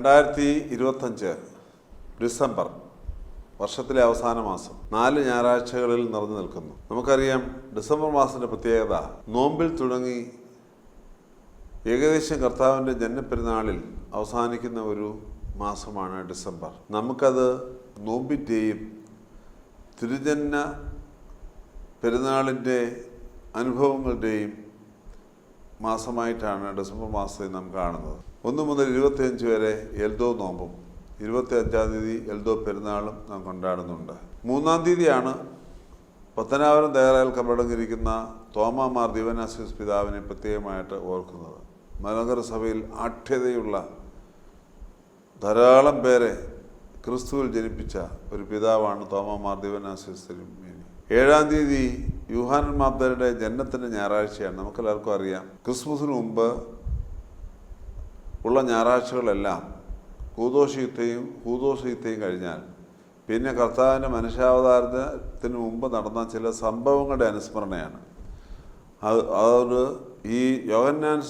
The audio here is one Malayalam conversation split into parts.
രണ്ടായിരത്തി ഇരുപത്തഞ്ച് ഡിസംബർ വർഷത്തിലെ അവസാന മാസം നാല് ഞായറാഴ്ചകളിൽ നിറഞ്ഞു നിൽക്കുന്നു. നമുക്കറിയാം ഡിസംബർ മാസത്തിന്റെ പ്രത്യേകത നോമ്പിൽ തുടങ്ങി ഏകദേശം കർത്താവിന്റെ ജന്മപ്പെരുന്നാളിൽ അവസാനിക്കുന്ന ഒരു മാസമാണ് ഡിസംബർ. നമുക്കത് നോമ്പിന്റെയും തിരുജന്മ പെരുന്നാളിന്റെ അനുഭവങ്ങളുടെയും മാസമായിട്ടാണ് ഡിസംബർ മാസത്തിൽ നാം കാണുന്നത്. ഒന്ന് മുതൽ ഇരുപത്തിയഞ്ച് വരെ എൽദോ നോമ്പും ഇരുപത്തി അഞ്ചാം തീയതി എൽദോ പെരുന്നാളും നാം കൊണ്ടാടുന്നുണ്ട്. മൂന്നാം തീയതിയാണ് പത്തനാപുരം തയ്യാറായാൽ കബടങ്ങിയിരിക്കുന്ന തോമാമാർ ദിവനാസിസ് പിതാവിനെ പ്രത്യേകമായിട്ട് ഓർക്കുന്നത്. മനോഹരസഭയിൽ സഭയിൽ ആഠ്യതയുള്ള ധാരാളം പേരെ ക്രിസ്തുവിൽ ജനിപ്പിച്ച ഒരു പിതാവാണ് തോമാമാർ ദിവനാസിസ് ഏഴാം തീയതി യുഹാനൻ മാബ്ദരുടെ ജന്മത്തിന്റെ ഞായറാഴ്ചയാണ്. നമുക്കെല്ലാവർക്കും അറിയാം. ക്രിസ്മസിന് മുമ്പ് ഉള്ള ഞായറാഴ്ചകളെല്ലാം കൂതോഷീത്തെയും കൂതോഷീത്തെയും കഴിഞ്ഞാൽ പിന്നെ കർത്താവിന്റെ മനുഷ്യാവതാരത്തിന് മുമ്പ് നടന്ന ചില സംഭവങ്ങളുടെ അനുസ്മരണയാണ്. അത് അതൊരു ഈ യോഹന്നാൻ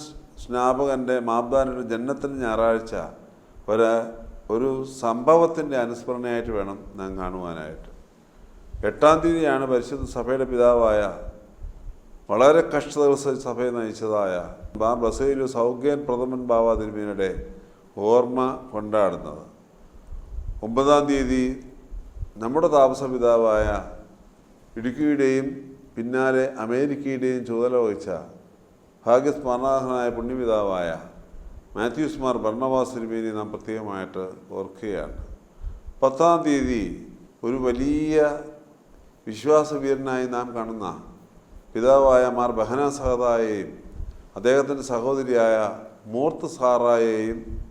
സ്നാപകന്റെ മാബ്ദാനൊരു ജന്മത്തിന് ഞായറാഴ്ച ഒരു ഒരു സംഭവത്തിന്റെ അനുസ്മരണയായിട്ട് വേണം നാം കാണുവാനായിട്ട്. എട്ടാം തീയതിയാണ് പരിശുദ്ധ സഭയുടെ പിതാവായ വളരെ സഹിച്ച് സഭയെ നയിച്ചതായ ബാർ ബസയിലു സൗഖ്യൻ പ്രഥമൻ ബാവ തിരുമേനിയുടെ ഓർമ്മ കൊണ്ടാടുന്നത്. ഒമ്പതാം തീയതി നമ്മുടെ താമസ പിതാവായ ഇടുക്കിയുടെയും പിന്നാലെ അമേരിക്കയുടെയും ചുമതല വഹിച്ച ഭാഗ്യസ്മരണാർഹനായ പുണ്യപിതാവായ മാത്യൂസ് മാർ ഭരണവാസ് തിരുമേനി നാം പ്രത്യേകമായിട്ട് ഓർക്കുകയാണ്. പത്താം തീയതി ഒരു വലിയ വിശ്വാസവീരനായി നാം കാണുന്ന പിതാവായ മാർ ബഹന സഹതായെയും അദ്ദേഹത്തിന്റെ സഹോദരിയായ മൂർത്ത് സാറായെയും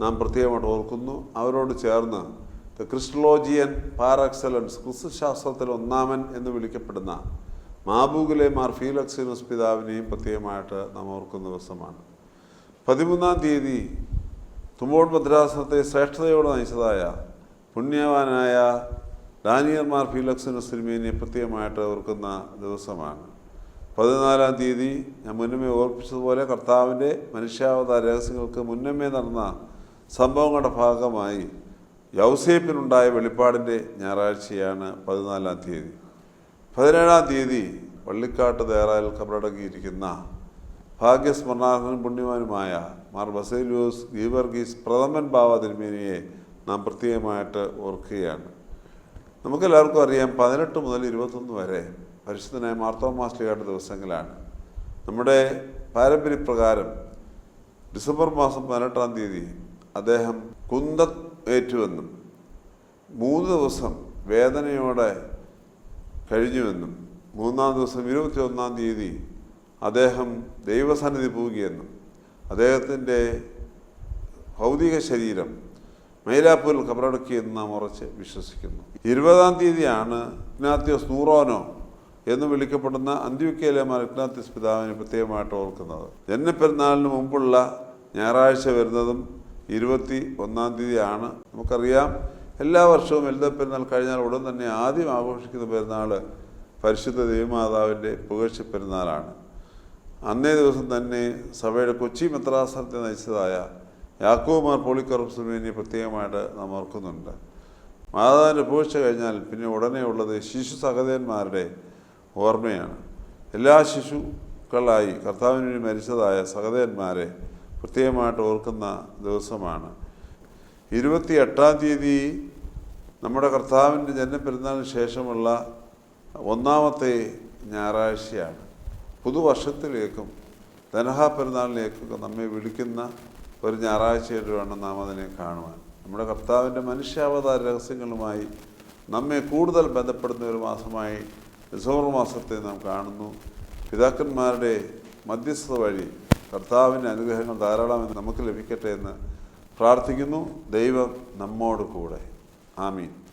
നാം പ്രത്യേകമായിട്ട് ഓർക്കുന്നു. അവരോട് ചേർന്ന് ദ ക്രിസ്റ്റലോജിയൻ പാർ എക്സലൻസ് ക്രിസ്തുശാസ്ത്രത്തിൽ ഒന്നാമൻ എന്ന് വിളിക്കപ്പെടുന്ന മാബൂഗിലെ മാർ ഫീലക്സിനസ് പിതാവിനെയും പ്രത്യേകമായിട്ട് നാം ഓർക്കുന്ന ദിവസമാണ്. പതിമൂന്നാം തീയതി തുമ്പോൺ ഭദ്രാസനത്തെ ശ്രേഷ്ഠതയോടെ നയിച്ചതായ പുണ്യവാനായ ഡാനിയൽ മാർ ഫീലക്സിനസ് തിരുമേനിയെ പ്രത്യേകമായിട്ട് ഓർക്കുന്ന ദിവസമാണ്. പതിനാലാം തീയതി ഞാൻ മുന്നമേ ഓർപ്പിച്ചതുപോലെ കർത്താവിന്റെ മനുഷ്യാവതാര രഹസ്യങ്ങൾക്ക് മുന്നമേ നടന്ന സംഭവങ്ങളുടെ ഭാഗമായി യൗസേപ്പിനുണ്ടായ വെളിപ്പാടിന്റെ ഞായറാഴ്ചയാണ് പതിനാലാം തീയതി. പതിനേഴാം തീയതി വള്ളിക്കാട്ട് തയ്യാറാൽ കബറടങ്ങിയിരിക്കുന്ന ഭാഗ്യസ്മരണാർഹനും പുണ്യവാനുമായ മാർ ബസേലിയോസ് ഗീവർഗീസ് പ്രഥമൻ ബാവ തിരുമേനിയെ നാം പ്രത്യേകമായിട്ട് ഓർക്കുകയാണ്. നമുക്കെല്ലാവർക്കും അറിയാം പതിനെട്ട് മുതൽ ഇരുപത്തൊന്ന് വരെ പരിശുദ്ധനായ മാർത്തോമാസ്ലിയുടെ ദിവസങ്ങളാണ്. നമ്മുടെ പാരമ്പര്യപ്രകാരം ഡിസംബർ മാസം പതിനെട്ടാം തീയതി അദ്ദേഹം കുന്ത ഏറ്റുവെന്നും മൂന്ന് ദിവസം വേദനയോടെ കഴിഞ്ഞുവെന്നും മൂന്നാം ദിവസം ഇരുപത്തി ഒന്നാം തീയതി അദ്ദേഹം ദൈവസന്നിധി പോവുകയെന്നും അദ്ദേഹത്തിന്റെ ഭൗതിക ശരീരം മൈലാപ്പൂരിൽ കബറടക്കിയെന്ന് നാം ഉറച്ച് വിശ്വസിക്കുന്നു. ഇരുപതാം തീയതിയാണ് ഇഗ്നാത്യോസ് നൂറോനോ എന്ന് വിളിക്കപ്പെടുന്ന അന്ത്യുക്കയിലെ മാർ ഇഗ്നാത്യോസ് പിതാവിനെ പ്രത്യേകമായിട്ട് ഓർക്കുന്നത്? ജന്മപ്പെരുന്നാളിന് മുമ്പുള്ള ഞായറാഴ്ച വരുന്നതും ഇരുപത്തി ഒന്നാം തീയതിയാണ്. നമുക്കറിയാം എല്ലാ വർഷവും എൽദ പെരുന്നാൾ കഴിഞ്ഞാൽ ഉടൻ തന്നെ ആദ്യം ആഘോഷിക്കുന്ന പെരുന്നാൾ പരിശുദ്ധ ദേവിമാതാവിന്റെ പുകഴ്ച പെരുന്നാളാണ്. അന്നേ ദിവസം തന്നെ സഭയുടെ കൊച്ചി മെത്രാസനത്തെ നയിച്ചതായ യാക്കോമാർ പോളിക്കറപ്സുമേനിയെ പ്രത്യേകമായിട്ട് നാം ഓർക്കുന്നുണ്ട്. മാതാവിന്റെ പുകഴ്ച കഴിഞ്ഞാൽ പിന്നെ ഉടനെയുള്ളത് ശിശു സഹോദരന്മാരുടെ ഓർമ്മയാണ്. എല്ലാ ശിശുക്കളായി കർത്താവിന് മരിച്ചതായ സഹദേവന്മാരെ പ്രത്യേകമായിട്ട് ഓർക്കുന്ന ദിവസമാണ്. ഇരുപത്തി എട്ടാം തീയതി നമ്മുടെ കർത്താവിന്റെ ജന്മപ്പെരുന്നാളിന് ശേഷമുള്ള ഒന്നാമത്തെ ഞായറാഴ്ചയാണ്. പുതുവർഷത്തിലേക്കും ധനഹാ പെരുന്നാളിലേക്കൊക്കെ നമ്മെ വിളിക്കുന്ന ഒരു ഞായറാഴ്ചയായിട്ട് വേണം നാം അതിനെ കാണുവാൻ. നമ്മുടെ കർത്താവിന്റെ മനുഷ്യാവതാര രഹസ്യങ്ങളുമായി നമ്മെ കൂടുതൽ ബന്ധപ്പെടുന്ന ഒരു മാസമായി ഡിസംബർ മാസത്തെ നാം കാണുന്നു. പിതാക്കന്മാരുടെ മധ്യസ്ഥത വഴി കർത്താവിന്റെ അനുഗ്രഹങ്ങൾ ധാരാളം നമുക്ക് ലഭിക്കട്ടെ എന്ന് പ്രാർത്ഥിക്കുന്നു. ദൈവം നമ്മോട് കൂടെ. ആമീൻ.